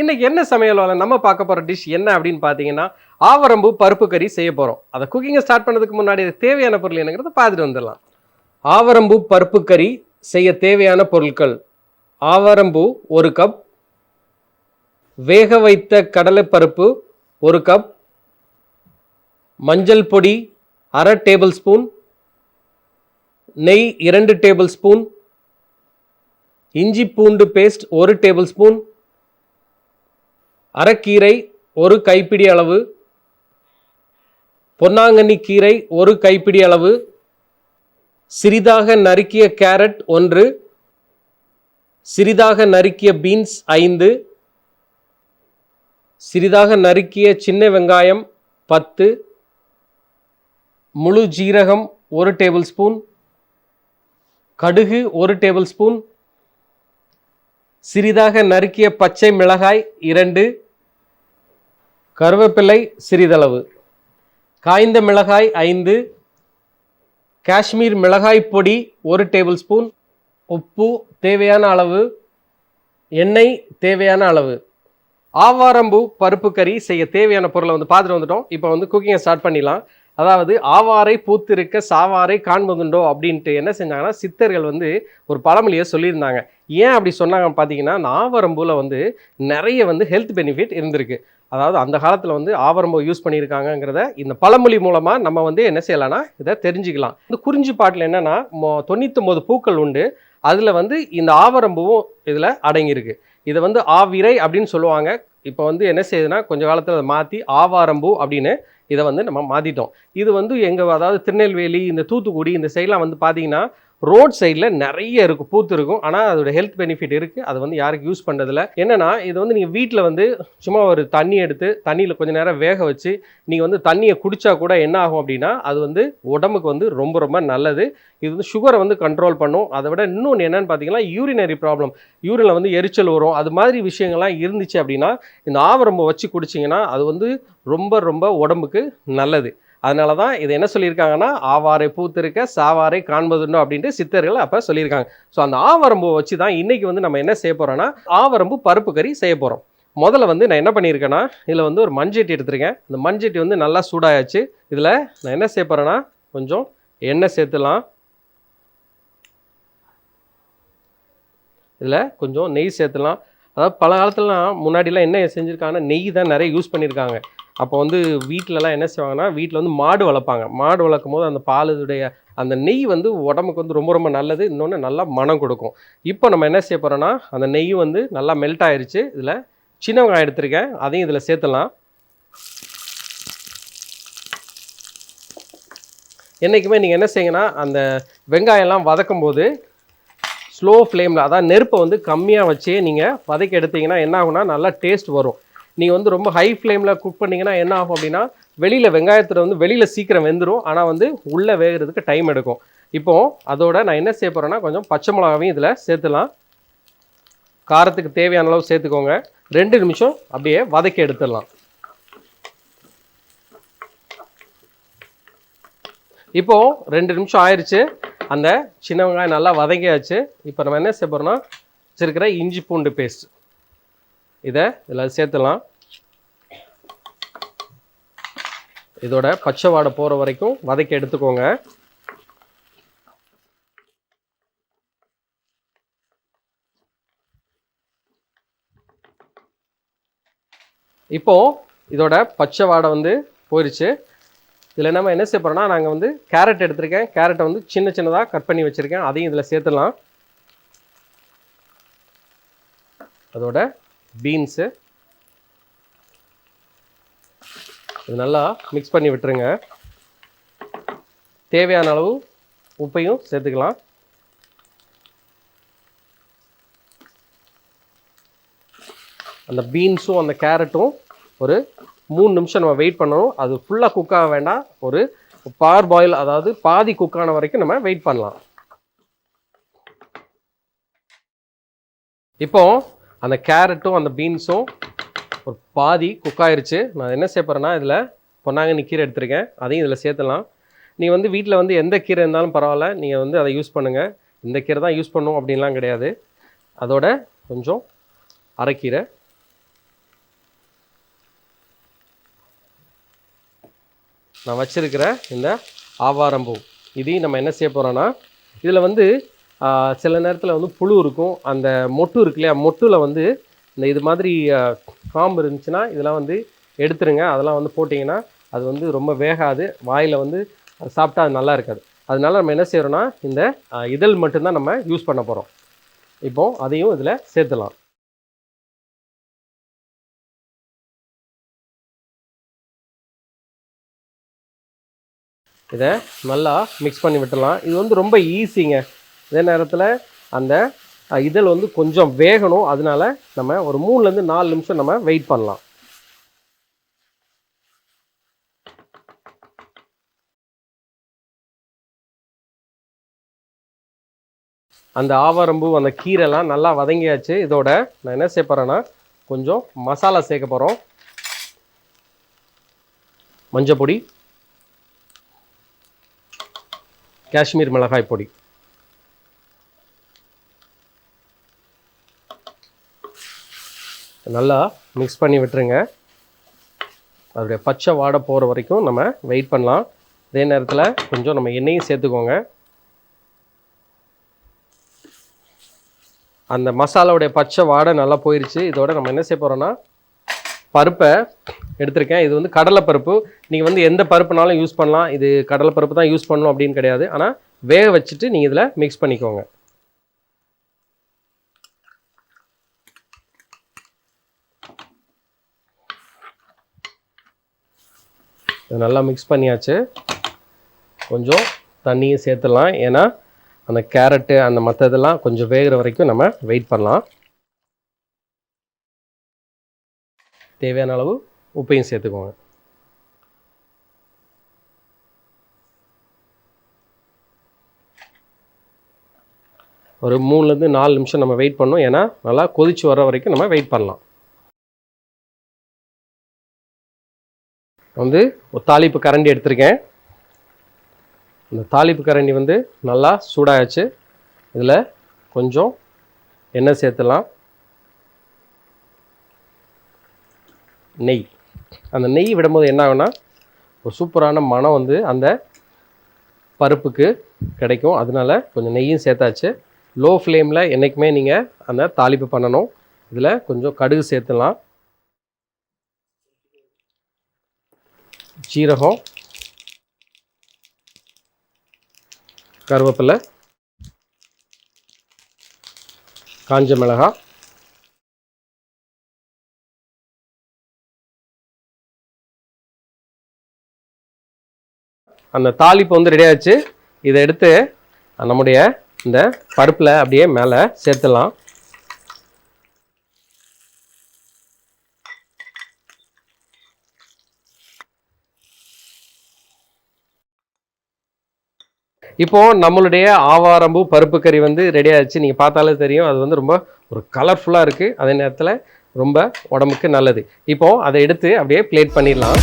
இன்னைக்கு என்ன சமையல் வேலை? நம்ம பார்க்க போகிற டிஷ் என்ன அப்படின்னு பார்த்தீங்கன்னா ஆவரம்பு பருப்பு கறி செய்ய போகிறோம் அதை குக்கிங்கை ஸ்டார்ட் பண்ணதுக்கு முன்னாடி தேவையான பொருள் என்னங்கிறத பார்த்துட்டு வந்துடலாம். ஆவரம்பு பருப்பு கறி செய்ய தேவையான பொருட்கள். ஆவரம்பு ஒரு கப் வேக வைத்த கடலைப்பருப்பு ஒரு கப் மஞ்சள் பொடி அரை டேபிள் ஸ்பூன் நெய் இரண்டு டேபிள் ஸ்பூன் இஞ்சி பூண்டு பேஸ்ட் ஒரு டேபிள் ஸ்பூன் அரைக்கீரை ஒரு கைப்பிடி அளவு. பொன்னாங்கண்ணி கீரை ஒரு கைப்பிடி அளவு. சிறிதாக நறுக்கிய கேரட் ஒன்று. சிறிதாக நறுக்கிய பீன்ஸ் ஐந்து. சிறிதாக நறுக்கிய சின்ன வெங்காயம் பத்து. முழு ஜீரகம் ஒரு டேபிள் ஸ்பூன். கடுகு ஒரு டேபிள் ஸ்பூன். சிறிதாக நறுக்கிய பச்சை மிளகாய் இரண்டு. கருவேப்பிலை சிறிதளவு. காய்ந்த மிளகாய் ஐந்து காஷ்மீர் மிளகாய் பொடி ஒரு டேபிள் ஸ்பூன் உப்பு தேவையான அளவு எண்ணெய் தேவையான அளவு. ஆவாரம்பூ பருப்பு கறி செய்ய தேவையான பொருளை வந்து பார்த்துட்டு வந்துட்டோம். இப்போ வந்து குக்கிங்கை ஸ்டார்ட் பண்ணிடலாம். அதாவது ஆவாரை பூத்திருக்க சாவாரை காண்பதுண்டோ அப்படின்ட்டு என்ன செஞ்சாங்கன்னா சித்தர்கள் வந்து ஒரு பழமொழியை சொல்லியிருந்தாங்க. ஏன் அப்படி சொன்னாங்க பார்த்தீங்கன்னா இந்த ஆவாரம்பூவில் வந்து நிறைய வந்து ஹெல்த் பெனிஃபிட் இருந்திருக்கு. அதாவது அந்த காலத்தில் வந்து ஆவரம்பு யூஸ் பண்ணியிருக்காங்கங்கிறத இந்த பழமொழி மூலமாக நம்ம வந்து என்ன செய்யலாம்னா இதை தெரிஞ்சுக்கலாம். இந்த குறிஞ்சி பாட்டில் என்னென்னா தொண்ணூத்தொம்பது பூக்கள் உண்டு. அதில் வந்து இந்த ஆவரம்பூவும் இதில் அடங்கியிருக்கு. இதை வந்து ஆவிரை அப்படின்னு சொல்லுவாங்க. இப்போ வந்து என்ன செய்யுதுன்னா கொஞ்ச காலத்தில் அதை மாற்றி ஆவாரம்பூ அப்படின்னு இதை வந்து நம்ம மாற்றிட்டோம் இது வந்து எங்கள் அதாவது திருநெல்வேலி இந்த தூத்துக்குடி இந்த சைட்லாம் வந்து பார்த்தீங்கன்னா ரோட் சைடில் நிறைய இருக்கும் பூத்து இருக்கும். ஆனால் அதோட ஹெல்த் பெனிஃபிட் இருக்குது அது வந்து யாருக்கு யூஸ் பண்ணுறதில்ல என்னென்னா இது வந்து நீங்கள் வீட்டில் வந்து சும்மா ஒரு தண்ணி எடுத்து தண்ணியில் கொஞ்சம் நேரம் வேக வச்சு நீங்கள் வந்து தண்ணியை குடித்தா கூட என்ன ஆகும் அப்படின்னா அது வந்து உடம்புக்கு வந்து ரொம்ப ரொம்ப நல்லது. இது வந்து சுகரை வந்து கண்ட்ரோல் பண்ணும். அதை விட இன்னொன்று என்னென்னு பார்த்தீங்கன்னா யூரினரி ப்ராப்ளம் யூரினில் வந்து எரிச்சல் வரும். அது மாதிரி விஷயங்கள்லாம் இருந்துச்சு அப்படின்னா இந்த ஆவரம்பை வச்சு குடிச்சிங்கன்னா அது வந்து ரொம்ப ரொம்ப உடம்புக்கு நல்லது. அதனால தான் இது என்ன சொல்லியிருக்காங்கன்னா ஆவாரை பூத்திருக்க சாவாரை காண்பதுண்டோ அப்படின்ட்டு சித்தர்கள் அப்போ சொல்லியிருக்காங்க. ஸோ அந்த ஆவரம்பு வச்சு தான் இன்னைக்கு வந்து நம்ம என்ன செய்ய போகிறோன்னா ஆவரம்பு பருப்பு கறி செய்ய போகிறோம் முதல்ல வந்து நான் என்ன பண்ணியிருக்கேன்னா இதில் வந்து ஒரு மண்சட்டி எடுத்திருக்கேன். இந்த மண்சட்டி வந்து நல்லா சூடாயாச்சு. இதில் நான் என்ன செய்ய போகிறேன்னா கொஞ்சம் எண்ணெய் சேர்த்துலாம். இதில் கொஞ்சம் நெய் சேர்த்துலாம். அதாவது பல காலத்துலலாம் முன்னாடிலாம் என்ன செஞ்சுருக்காங்கன்னா நெய் தான் நிறைய யூஸ் பண்ணியிருக்காங்க. அப்போ வந்து வீட்டிலலாம் என்ன செய்வாங்கன்னா வீட்டில் வந்து மாடு வளர்ப்பாங்க. மாடு வளர்க்கும் போது அந்த பாலுடைய அந்த நெய் வந்து உடம்புக்கு வந்து ரொம்ப ரொம்ப நல்லது. இன்னொன்று நல்லா மனம் கொடுக்கும். இப்போ நம்ம என்ன செய்ய போகிறோன்னா அந்த நெய் வந்து நல்லா மெல்ட் ஆயிடுச்சு இதில் சின்ன வெங்காயம் எடுத்திருக்கேன். அதையும் இதில் சேர்த்துலாம் என்றைக்குமே நீங்கள் என்ன செய்யுங்கன்னா அந்த வெங்காயம்லாம் வதக்கும் போது ஸ்லோ ஃப்ளேமில் அதாவது நெருப்பை வந்து கம்மியாக வச்சே நீங்கள் வதக்கி எடுத்தீங்கன்னா என்ன ஆகுனா நல்லா டேஸ்ட் வரும். நீங்கள் வந்து ரொம்ப ஹை ஃப்ளேமில் குக் பண்ணீங்கன்னா என்ன ஆகும் அப்படின்னா வெளியில் வெங்காயத்தில் வந்து வெளியில் சீக்கிரம் வெந்துடும் ஆனால் வந்து உள்ளே வேகிறதுக்கு டைம் எடுக்கும். இப்போது அதோட நான் என்ன செய்ய போகிறேன்னா கொஞ்சம் பச்சை மிளகாவையும் இதில் சேர்த்துலாம். காரத்துக்கு தேவையான அளவு சேர்த்துக்கோங்க. ரெண்டு நிமிஷம் அப்படியே வதக்கி எடுத்துடலாம். இப்போது ரெண்டு நிமிஷம் ஆயிடுச்சு அந்த சின்ன வெங்காயம் நல்லா வதங்கியாச்சு. இப்போ நம்ம என்ன செய்ய போகிறோம்னா வச்சுருக்கிற இஞ்சி பூண்டு பேஸ்ட் இதை இதில் சேர்த்துலாம். இதோட பச்சை வாடை போகிற வரைக்கும் வதக்கி எடுத்துக்கோங்க. இப்போ இதோட பச்சை வாடை வந்து போயிடுச்சு இதில் நம்ம என்ன செய்ய போகிறோம்னா நாங்கள் வந்து கேரட் எடுத்திருக்கேன். கேரட்டை வந்து சின்ன சின்னதாக கட் பண்ணி வச்சுருக்கேன். அதையும் இதில் சேர்த்துலாம் அதோட பீன்ஸு. இது நல்லா மிக்ஸ் பண்ணி விட்டுருங்க. தேவையான அளவு உப்பையும் சேர்த்துக்கலாம். அந்த பீன்ஸும் அந்த கேரட்டும் ஒரு மூணு நிமிஷம் நம்ம வெயிட் பண்ணணும். அது ஃபுல்லாக குக் ஆக வேண்டாம். ஒரு பார் பாயில் அதாவது பாதி குக் ஆன வரைக்கும் நம்ம வெயிட் பண்ணலாம். இப்போ அந்த கேரட்டும் அந்த பீன்ஸும் ஒரு பாதி குக் ஆயிடுச்சு நான் என்ன செய்யப்போகிறேன்னா இதில் பொன்னாங்கண்ணி கீரை எடுத்திருக்கேன். அதையும் இதில் சேர்த்துலாம் நீ வந்து வீட்டில் வந்து எந்த கீரை இருந்தாலும் பரவாயில்ல. நீங்கள் வந்து அதை யூஸ் பண்ணுங்கள் இந்த கீரை தான் யூஸ் பண்ணும் அப்படின்லாம் கிடையாது. அதோட கொஞ்சம் அரைக்கீரை நான் வச்சுருக்கிற இந்த ஆவாரம்பூ இதையும் நம்ம என்ன செய்ய போகிறோன்னா இதில் வந்து சில நேரத்தில் வந்து புழு இருக்கும். அந்த மொட்டு இருக்கு இல்லையா? மொட்டில் வந்து இந்த இது மாதிரி காம்பு இருந்துச்சுன்னா இதெல்லாம் வந்து எடுத்துருங்க. அதெல்லாம் வந்து போட்டிங்கன்னா அது வந்து ரொம்ப வேகாது. வாயில் வந்து அது சாப்பிட்டா அது நல்லா இருக்காது. அதனால நம்ம என்ன செய்கிறோன்னா இந்த இதழ் மட்டும்தான் நம்ம யூஸ் பண்ண போகிறோம் இப்போ அதையும் இதில் சேர்த்துலாம். இதை நல்லா மிக்ஸ் பண்ணி விட்டுடலாம் இது வந்து ரொம்ப ஈஸிங்க அதே நேரத்தில் அந்த இதழ் வந்து கொஞ்சம் வேகணும். அதனால நம்ம ஒரு மூணுலேருந்து நாலு நிமிஷம் நம்ம வெயிட் பண்ணலாம். அந்த ஆவாரம்பூ அந்த கீரைலாம் நல்லா வதங்கியாச்சு. இதோட நான் என்ன செய்ய போகிறேன்னா கொஞ்சம் மசாலா சேர்க்க போகிறோம் மஞ்சள் பொடி காஷ்மீர் மிளகாய் பொடி. நல்லா மிக்ஸ் பண்ணி விட்டுருங்க. அதோடைய பச்சை வாடை போகிற வரைக்கும் நம்ம வெயிட் பண்ணலாம். அதே நேரத்தில் கொஞ்சம் நம்ம எண்ணெயும் சேர்த்துக்கோங்க. அந்த மசாலாவுடைய பச்சை வாடை நல்லா போயிருச்சு. இதோட நம்ம என்ன செய்ய போகிறோன்னா பருப்பை எடுத்திருக்கேன். இது வந்து கடலைப்பருப்பு. நீங்கள் வந்து எந்த பருப்புனாலும் யூஸ் பண்ணலாம். இது கடலைப்பருப்பு தான் யூஸ் பண்ணணும் அப்படின்னு கிடையாது. ஆனால் வேக வச்சுட்டு நீங்கள் இதில் மிக்ஸ் பண்ணிக்கோங்க. இது நல்லா மிக்ஸ் பண்ணியாச்சு. கொஞ்சம் தண்ணியும் சேர்த்துடலாம். ஏன்னா அந்த கேரட்டு அந்த மற்ற இதெல்லாம் கொஞ்சம் வேகிற வரைக்கும் நம்ம வெயிட் பண்ணலாம். தேவையான அளவு உப்பையும் சேர்த்துக்கோங்க. ஒரு மூணுலேருந்து நாலு நிமிஷம் நம்ம வெயிட் பண்ணோம். ஏன்னா நல்லா கொதிச்சு வர வரைக்கும் நம்ம வெயிட் பண்ணலாம். வந்து ஒரு தாளிப்பு கரண்டி எடுத்திருக்கேன். இந்த தாளிப்பு கரண்டி வந்து நல்லா சூடாகிடுச்சு இதில் கொஞ்சம் எண்ணெய் சேர்த்துலாம். நெய். அந்த நெய் விடும்போது என்ன ஆகுனா ஒரு சூப்பரான மனம் வந்து அந்த பருப்புக்கு கிடைக்கும். அதனால கொஞ்சம் நெய்யும் சேர்த்தாச்சு. லோ ஃப்ளேமில் என்றைக்குமே நீங்கள் அந்த தாளிப்பு பண்ணணும். இதில் கொஞ்சம் கடுகு சேர்த்துலாம். ஜீரகம் கருவேப்பிலை காஞ்ச மிளகாய் அந்த தாளிப்பு வந்து ரெடி ஆச்சு இதை எடுத்து நம்முடைய இந்த பருப்பில் அப்படியே மேலே சேர்த்துலாம் இப்போ நம்மளுடைய ஆவாரம்பூ பருப்பு கறி வந்து ரெடி ஆயிடுச்சு. நீங்கள் பார்த்தாலே தெரியும். அது வந்து ரொம்ப ஒரு கலர்ஃபுல்லாக இருக்குது அதே நேரத்தில் ரொம்ப உடம்புக்கு நல்லது. இப்போது அதை எடுத்து அப்படியே பிளேட் பண்ணிடலாம்.